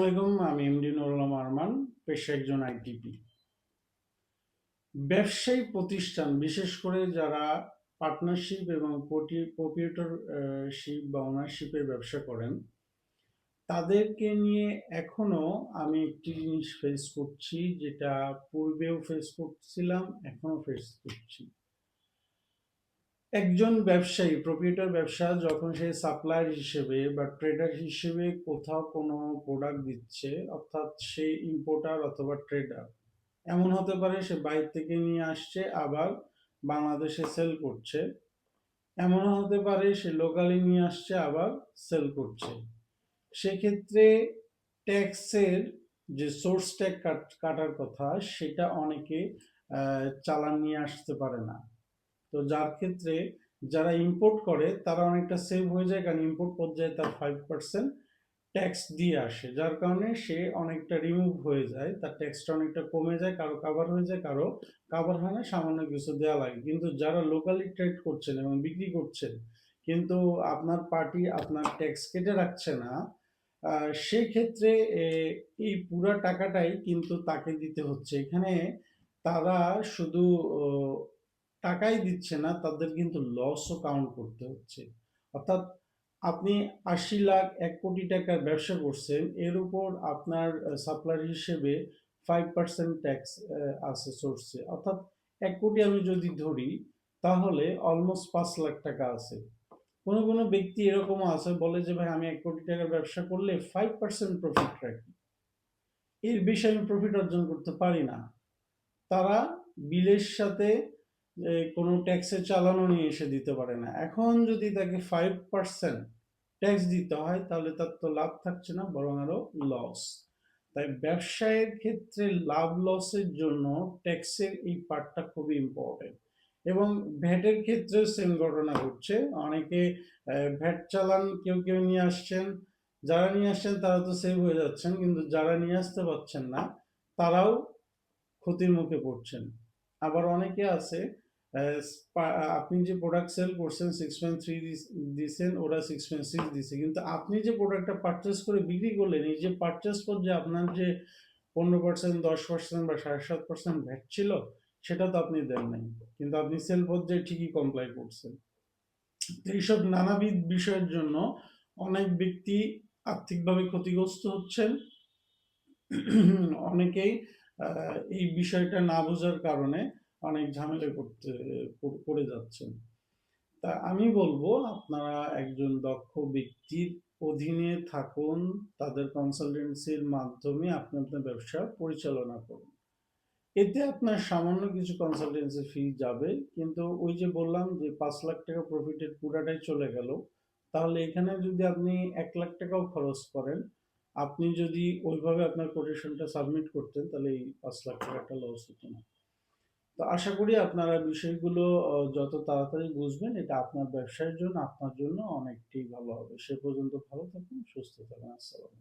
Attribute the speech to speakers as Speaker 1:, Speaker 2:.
Speaker 1: আলাইকুম, আমি এমডি নুরুল আরমান পেশা একজন আইটিপি। ব্যবসায়ী প্রতিষ্ঠান, বিশেষ করে যারা পার্টনারশিপ এবং প্রপিউটরশিপ বা ওনারশিপের ব্যবসা করেন, তাদেরকে নিয়ে এখনও আমি একটি জিনিস ফেস করছি, যেটা পূর্বেও ফেস করছিলাম, এখনও ফেস করছি। একজন ব্যবসায়ী প্রপিয়েটর ব্যবসা যখন সে সাপ্লায়ার হিসেবে বা ট্রেডার হিসেবে কোথাও কোনো প্রোডাক্ট দিচ্ছে, অর্থাৎ সে ইম্পোর্টার অথবা ট্রেডার এমন হতে পারে সে বাইরে থেকে নিয়ে আসছে, আবার বাংলাদেশে সেল করছে। এমন হতে পারে সে লোকালি নিয়ে আসছে, আবার সেল করছে। সেক্ষেত্রে ট্যাক্সের যে সোর্স ট্যাগ কাটার কথা, সেটা অনেকে চালান নিয়ে আসতে পারে না। তো যার ক্ষেত্রে যারা ইম্পোর্ট করে, তারা অনেকটা সেভ হয়ে যায় কারণ ইম্পোর্ট পর্যায়ে তার ফাইভ পার্সেন্ট ট্যাক্স দিয়ে আসে। যার কারণে সে অনেকটা রিমুভ হয়ে যায়, তার ট্যাক্সটা অনেকটা কমে যায়, কারও কাভার হয়ে যায়, কারও কাভার হয় না, সামান্য কিছু দেওয়া লাগে। কিন্তু যারা লোকালি ট্রেড করছেন এবং বিক্রি করছেন, কিন্তু আপনার পার্টি আপনার ট্যাক্স কেটে রাখছে না সেই ক্ষেত্রে এই পুরা টাকাটাই কিন্তু তাকে দিতে হচ্ছে। এখানে তারা শুধু টাকাই দিচ্ছে না, তাদের কিন্তু লসও কাউন্ট করতে হচ্ছে। অর্থাৎ আপনি আশি লাখ, এক কোটি টাকার ব্যবসা করছেন, এর উপর আপনার সাপ্লায়ার হিসেবে ফাইভ পার্সেন্ট ট্যাক্স আছে সোর্সে অর্থাৎ এক কোটি আমি যদি ধরি, তাহলে অলমোস্ট পাঁচ লাখ টাকা আছে। কোনো কোনো ব্যক্তি এরকম আছে, বলে যে, ভাই, আমি এক কোটি টাকার ব্যবসা করলে ফাইভ পার্সেন্ট প্রফিট রাখি। এর বেশি আমি প্রফিট অর্জন করতে পারি না। তারা বিলের সাথে কোনো ট্যাক্সের চালানো নিয়ে এসে দিতে পারে না। এখন যদি তাকে ফাইভ পার্সেন্ট ট্যাক্স দিতে হয়, তাহলে তার তো লাভ থাকছে না, বরং আরও লস তাই ব্যবসায়ের ক্ষেত্রে লাভ লসের জন্য ট্যাক্সের এই পার্টটা খুবই ইম্পর্টেন্ট এবং ভ্যাটের ক্ষেত্রেও সেম ঘটনা ঘটছে। অনেকে ভ্যাট চালান কেউ কেউ নিয়ে আসছেন। যারা নিয়ে আসছেন, তারা তো সেভ হয়ে যাচ্ছেন, কিন্তু যারা নিয়ে আসতে পারছেন না, তারাও ক্ষতির মুখে পড়ছেন। আবার অনেকে আছে আপনি যে প্রোডাক্ট সেল করছেন সিক্স পয়েন্ট থ্রি দিয়েছেন ওরা সিক্স পয়েন্ট সিক্স দিছে। কিন্তু আপনি যে প্রোডাক্টটা পারচেস করে বিক্রি করলেন, এই যে পারচেস যে আপনার যে পনেরো পার্সেন্ট দশ পার্সেন্ট বা সাড়ে সাত পার্সেন্ট ভ্যাট ছিল, সেটা তো আপনি দেন নাই। কিন্তু আপনি সেল পর্যায়ে ঠিকই কমপ্লাই করছেন। এইসব নানাবিধ বিষয়ের জন্য অনেক ব্যক্তি আর্থিকভাবে ক্ষতিগ্রস্ত হচ্ছেন। অনেকেই এই বিষয়টা না বোঝার কারণে অনেক ঝামেলা করতে পড়ে যাচ্ছেন। তা আমি বলব, আপনারা একজন দক্ষ ব্যক্তির অধীনে থাকুন, তাদের কনসালটেন্সির মাধ্যমে আপনি আপনার ব্যবসা পরিচালনা করুন। এতে আপনার সামান্য কিছু কনসালটেন্সি ফি যাবে, কিন্তু ওই যে বললাম যে পাঁচ লাখ টাকা প্রফিটের পুরাটাই চলে গেল, তাহলে এখানে যদি আপনি এক লাখ টাকাও খরচ করেন, আপনি যদি ওইভাবে আপনার কোটেশনটা সাবমিট করতেন, তাহলে এই পাঁচ লাখ টাকাটা লস হতো না। তো আশা করি আপনারা বিষয়গুলো যত তাড়াতাড়ি বুঝবেন, এটা আপনার ব্যবসার জন্য, আপনার জন্য অনেকটাই ভালো হবে। সে পর্যন্ত ভালো থাকুন, সুস্থ থাকুন। আসসালামু